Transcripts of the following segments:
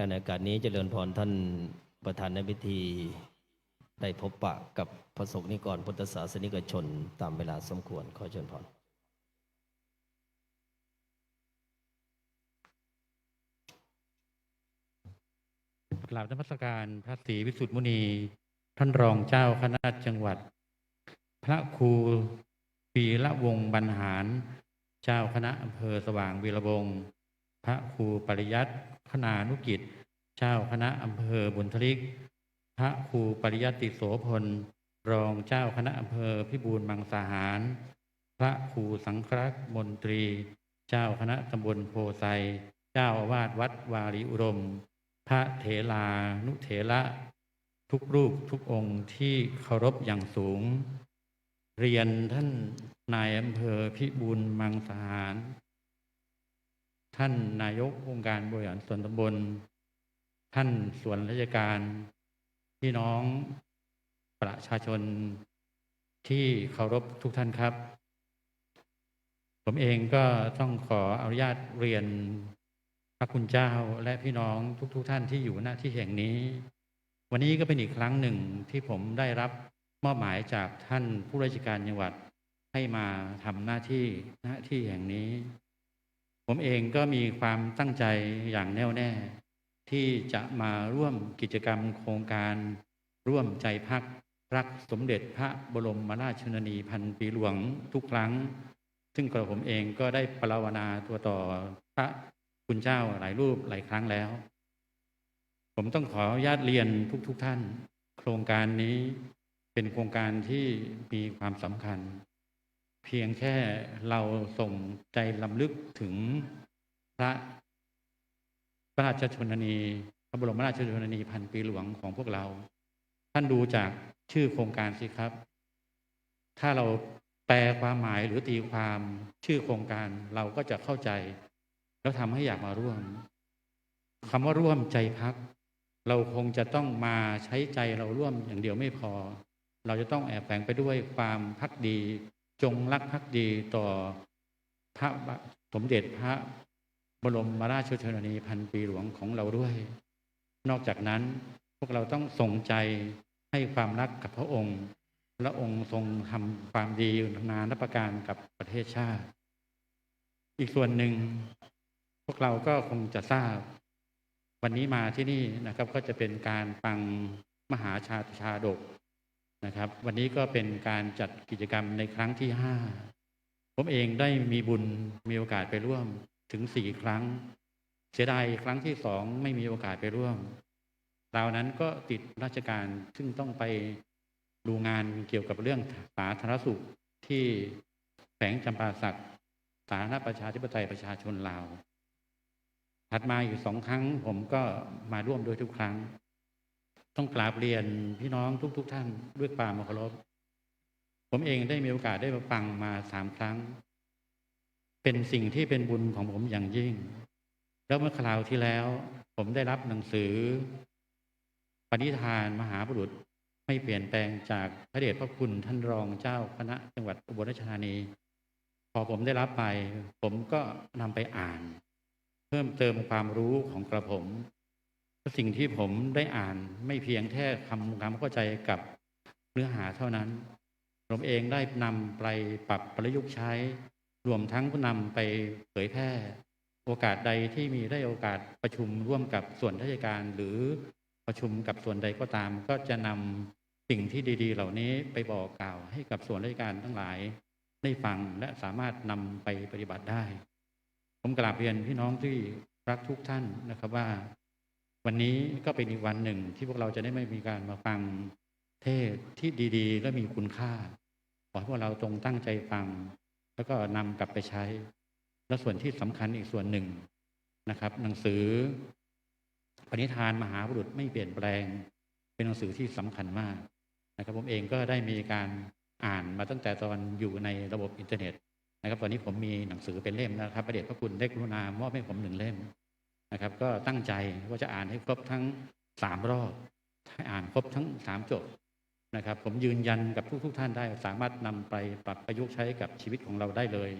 และในโอกาสนี้เจริญพรท่านประธานในพิธี ได้พบปะกับพระสงฆ์นิกรพุทธศาสนิกชน ตามเวลาสมควรขอเชิญพรกราบนมัสการพระศรีวิสุทธิมุนี ท่านรองเจ้าคณะจังหวัด พระครูปีละวงศ์บรรหาร เจ้าคณะอำเภอสว่างวีระวงศ์ พระครูปริยัติคณานุกิจ เจ้าคณะอำเภอบุญทลิก พระครูปริยัติโสพล รองเจ้าคณะอำเภอพิบูลมังสาหาร พระครูสังครักษ์มนตรี เจ้าคณะตำบลโพไซเจ้าอาวาสวัดวารีอุดมพระเถลานุเถระทุกรูปทุกองค์ที่เคารพอย่างสูง เรียนท่านนายอำเภอพิบูลมังสาหาร ท่านนายกองค์การบริหารส่วนตำบล ท่านส่วนราชการ พี่น้องประชาชนที่เคารพทุกท่านครับ ผมเองก็ต้องขออนุญาตเรียนพระคุณเจ้าและพี่น้องทุกๆทท่านที่อยู่หน้าที่แห่งนี้ วันนี้ก็เป็นอีกครั้งหนึ่งที่ผมได้รับมอบหมายจากท่านผู้ราชการจังหวัดให้มาทำหน้าที่หน้าที่แห่งนี้ ผมเองก็มีความตั้งใจอย่างแน่วแน่ ที่จะมาร่วมกิจกรรมโครงการร่วมใจพักรักสมเด็จพระบรมราชชนนีพันปีหลวงทุกครั้ง ซึ่งกระผมเองก็ได้ปรารถนาตัวต่อพระคุณเจ้าหลายรูปหลายครั้งแล้ว ผมต้องขออนุญาตเรียนทุกๆทท่าน โครงการนี้เป็นโครงการที่มีความสำคัญ เพียงแค่เราส่งใจลำลึกถึงพระพระราชชนนีพระบรมราชชนนีพันปีหลวงของพวกเรา ท่านดูจากชื่อโครงการสิครับ ถ้าเราแปลความหมายหรือตีความชื่อโครงการเราก็จะเข้าใจ แล้วทำให้อยากมาร่วมคำว่าร่วมใจพัก เราคงจะต้องมาใช้ใจเราร่วมอย่างเดียวไม่พอ เราจะต้องแอบแฝงไปด้วยความพักดี จงรักภักดีต่อพระสมเด็จพระบรมราชชนนีพันปีหลวงของเราด้วย นอกจากนั้นพวกเราต้องส่งใจให้ความรักกับพระองค์ พระองค์ทรงทำความดีนานับประการกับประเทศชาติ อีกส่วนหนึ่ง พวกเราก็คงจะทราบ วันนี้มาที่นี่นะครับก็จะเป็นการฟังมหาชาติชาดก นะครับ วันนี้ก็เป็นการจัดกิจกรรมในครั้งที่ห้าผมเองได้มีบุญมีโอกาสไปร่วมถึงสี่ครั้ง เสียดายครั้งที่สองไม่มีโอกาสไปร่วมเรานั้นก็ติดราชการซึ่งต้องไปดูงานเกี่ยวกับเรื่องสาธารณสุขที่แฝงจำปาสักสาธารณประชาธิปไตยประชาชนลาวถัดมาอยู่สองครั้งผมก็มาร่วมโดยทุกครั้ง ต้องกราบเรียนพี่น้องทุกๆทท่านด้วยความเคารพผมเองได้มีโอกาสได้มาฟังมาสามครั้ง เป็นสิ่งที่เป็นบุญของผมอย่างยิ่ง แล้วเมื่อคราวที่แล้ว ผมได้รับหนังสือ ปณิธานมหาบุรุษไม่เปลี่ยนแปลงจากพระเดชพระคุณท่านรองเจ้าคณะจังหวัดอุบลราชธานี พอผมได้รับไป ผมก็นำไปอ่าน เพิ่มเติมความรู้ของกระผม สิ่งที่ผมได้อ่านไม่เพียงแค่คำความเข้าใจกับเนื้อหาเท่านั้น ผมเองได้นำไปปรับประยุกต์ใช้ รวมทั้งนำไปเผยแพร่ โอกาสใดที่มีได้โอกาสประชุมร่วมกับส่วนราชการหรือประชุมกับส่วนใดก็ตาม ก็จะนำสิ่งที่ดี ๆ เหล่านี้ไปบอกกล่าวให้กับส่วนราชการทั้งหลาย ได้ฟังและสามารถนำไปปฏิบัติได้ ผมกราบเรียนพี่น้องที่รักทุกท่านนะครับว่า วันนี้ก็เป็นอีกวันหนึ่งที่พวกเราจะได้ไม่มีการมาฟังเทศที่ดีๆ และมีคุณค่า ขอให้พวกเราตรงตั้งใจฟัง แล้วก็นำกลับไปใช้ และส่วนที่สำคัญอีกส่วนหนึ่งนะครับ หนังสือปณิธานมหาบุรุษไม่เปลี่ยนแปลง เป็นหนังสือที่สำคัญมากนะครับ ผมเองก็ได้มีการอ่านมาตั้งแต่ตอนอยู่ในระบบอินเทอร์เน็ตนะครับ ตอนนี้ผมมีหนังสือเป็นเล่มนะครับ ประเดชพระคุณได้กรุณามอบให้ผมหนึ่งเล่ม นะครับ ก็ตั้งใจว่าจะอ่านให้ครบทั้งสามรอบให้อ่านครบทั้งสามจบนะครับ ผมยืนยันกับทุกๆทท่านได้ สามารถนำไปปรับประยุกต์ใช้กับชีวิตของเราได้เลย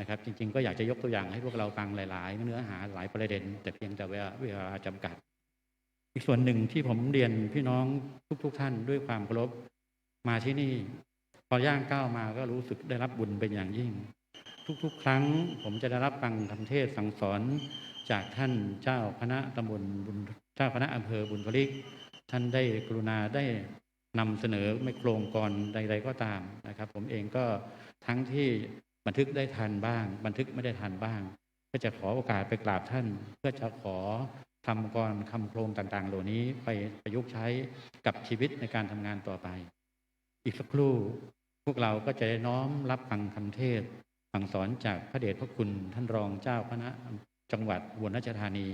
นะครับ จริง ๆ ก็อยากจะยกตัวอย่างให้พวกเราฟังหลาย ๆ เนื้อหาหลายประเด็น แต่เพียงแต่เวลาเวลาจำกัด อีกส่วนหนึ่งที่ผมเรียนพี่น้องทุก ๆท่านด้วยความเคารพมาที่นี่ พอย่างก้าวมาก็รู้สึกได้รับบุญเป็นอย่างยิ่ง ทุก ๆ ครั้ง ผมจะได้รับฟังคำเทศสั่งสอน จากท่านเจ้าคณะตำบลบุญเจ้าคณะอำเภอบุญพลิก ท่านได้กรุณาได้นำเสนอไม่โครงกรใด ๆ ก็ตามนะครับ ผมเองก็ทั้งที่บันทึกได้ทันบ้าง บันทึกไม่ได้ทันบ้าง ก็จะขอโอกาสไปกราบท่าน เพื่อจะขอทำกรคำโครงต่างๆ เหล่านี้ไปประยุกต์ใช้กับชีวิตในการทำงานต่อไป อีกสักครู่พวกเราก็จะได้น้อมรับฟังคำเทศสั่งสอนจากพระเดชพระคุณท่านรองเจ้าคณะ จังหวัดอุบลราชธานี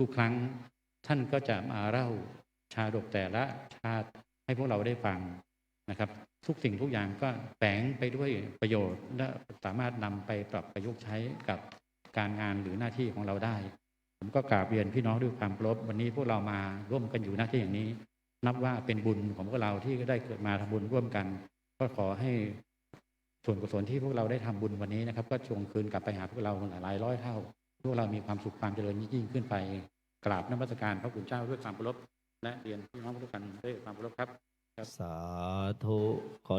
ทุกๆ ครั้ง ท่านก็จะมาเล่าชาดกแต่ละชาติให้พวกเราได้ฟังนะครับ ทุกสิ่งทุกอย่างก็แฝงไปด้วยประโยชน์และสามารถนำไปปรับประยุกต์ใช้กับการงานหรือหน้าที่ของเราได้ ผมก็กราบเรียนพี่น้องด้วยความเคารพวันนี้พวกเรามาร่วมกันอยู่หน้าที่อย่างนี้ นับว่าเป็นบุญของพวกเราที่ได้เกิดมาทำบุญร่วมกัน ก็ขอให้ส่วนกุศลที่พวกเราได้ทำบุญวันนี้นะครับ ก็จงคืนกลับไปหาพวกเราหลายร้อยเท่า พวกเรามีความสุขความเจริญยิ่งขึ้นไป กราบนมัสการพระคุณเจ้าด้วยความเคารพและเรียนพี่น้องทุกท่านด้วยความเคารพครับ สาธุขอ